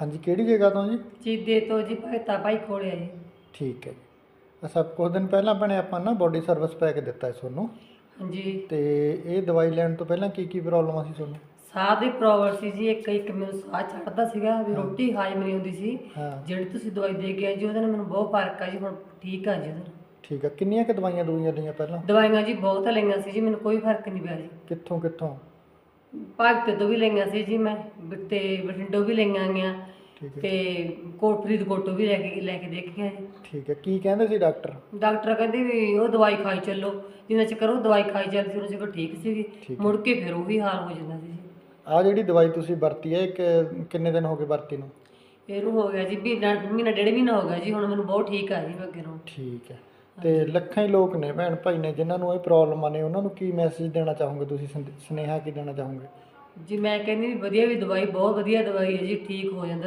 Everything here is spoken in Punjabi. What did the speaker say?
ਹਾਂਜੀ ਕਿਹੜੀ ਜਗ੍ਹਾ ਤੋਂ ਜੀ? ਚੀਦੇ ਤੋਂ ਜੀ ਭਗਤਾ ਭਾਈ ਖੋਲਿਆ ਜੀ। ਠੀਕ ਹੈ ਜੀ। ਅਸਾਂ ਕੁਝ ਦਿਨ ਪਹਿਲਾਂ ਭੈਣੇ ਆਪਾਂ ਨਾ ਬੋਡੀ ਸਰਵਿਸ ਪੈਕ ਦਿੱਤਾ ਹੈ ਤੁਹਾਨੂੰ। ਹਾਂਜੀ। ਤੇ ਇਹ ਦਵਾਈ ਲੈਣ ਤੋਂ ਪਹਿਲਾਂ ਕੀ ਕੀ ਪ੍ਰੋਬਲਮ ਸੀ ਤੁਹਾਨੂੰ? ਸਾਹ ਦੀ ਪ੍ਰੋਬਲਮ ਸੀ ਜੀ ਇੱਕ ਇੱਕ ਮੈਨੂੰ ਸਾਹ ਚੜਦਾ ਸੀਗਾ ਵੀ ਰੋਟੀ ਹਾਜ਼ਮ ਨਹੀਂ ਹੁੰਦੀ ਸੀ। ਹਾਂ। ਜਿਹੜੀ ਤੁਸੀਂ ਦਵਾਈ ਦੇ ਕੇ ਆਏ ਜੀ ਉਹਦੇ ਨਾਲ ਮੈਨੂੰ ਬਹੁਤ ਫ਼ਰਕ ਆ ਜੀ ਹੁਣ ਠੀਕ ਆ ਜੀ ਉਹਦੇ ਨਾਲ। ਠੀਕ ਹੈ ਕਿੰਨੀਆਂ ਕਿ ਦਵਾਈਆਂ ਦਵਾਈਆਂ ਲਈਆਂ ਪਹਿਲਾਂ? ਦਵਾਈਆਂ ਜੀ ਬਹੁਤ ਲਈਆਂ ਸੀ ਜੀ ਮੈਨੂੰ ਕੋਈ ਫ਼ਰਕ ਨਹੀਂ ਪਿਆ ਜੀ। ਕਿੱਥੋਂ ਕਿੱਥੋਂ? ਭਗਤ ਤੋਂ ਵੀ ਲਈਆਂ ਸੀ ਜੀ ਮੈਂ ਬ- ਤੇ ਬਠਿੰਡੋਂ ਵੀ ਲਈਆਂ ਗਈਆਂ ਠੀਕ ਹੈ। ਤੇ ਕੋਟ ਫਰੀਦਕੋਟ ਵੀ ਲੈ ਕੇ ਲੈ ਕੇ ਦੇਖੀਆਂ ਜੀ ਠੀਕ ਹੈ ਕੀ ਕਹਿੰਦੇ ਸੀ ਡਾਕਟਰ? ਡਾਕਟਰ ਕਹਿੰਦੇ ਵੀ ਉਹ ਦਵਾਈ ਖਾਈ ਚੱਲੋ ਜਿੰਨਾ ਚਿਰ ਉਹ ਦਵਾਈ ਖਾਈ ਚੱਲਦੀ ਉਹਨਾਂ ਚਿਰ ਠੀਕ ਸੀਗੀ। ਠੀਕ ਮੁੜ ਕੇ ਫਿਰ ਉਹੀ ਹਾਲ ਹੋ ਜਾਂਦਾ ਸੀ ਜੀ। ਆ ਜਿਹੜੀ ਦਵਾਈ ਤੁਸੀਂ ਵਰਤੀ ਹੈ ਇੱਕ ਕਿੰਨੇ ਦਿਨ ਹੋ ਗਏ ਵਰਤੀ ਨੂੰ? ਇਹਨੂੰ ਹੋ ਗਿਆ ਜੀ ਮਹੀਨਾ ਮਹੀਨਾ ਡੇਢ ਮਹੀਨਾ ਹੋ ਗਿਆ ਜੀ ਹੁਣ ਮੈਨੂੰ ਬਹੁਤ ਠੀਕ ਆ ਜੀ ਮੈਂ ਅੱਗੇ ਨੂੰ ਠੀਕ ਹੈ। ਤੇ ਲੱਖਾਂ ਹੀ ਲੋਕ ਨੇ ਭੈਣ ਭਾਈ ਨੇ ਜਿਨ੍ਹਾਂ ਨੂੰ ਇਹ ਪ੍ਰੋਬਲਮਾਂ ਨੇ ਉਹਨਾਂ ਨੂੰ ਕੀ ਮੈਸੇਜ ਦੇਣਾ ਚਾਹੋਗੇ ਤੁਸੀਂ ਸੰਦ- ਸੁਨੇਹਾ ਕੀ ਦੇਣਾ ਚਾਹੋਗੇ? ਜੀ ਮੈਂ ਕਹਿੰਦੀ ਵੀ ਵਧੀਆ ਵੀ ਦਵਾਈ ਬਹੁਤ ਵਧੀਆ ਦਵਾਈ ਹੈ ਜੀ ਠੀਕ ਹੋ ਜਾਂਦਾ।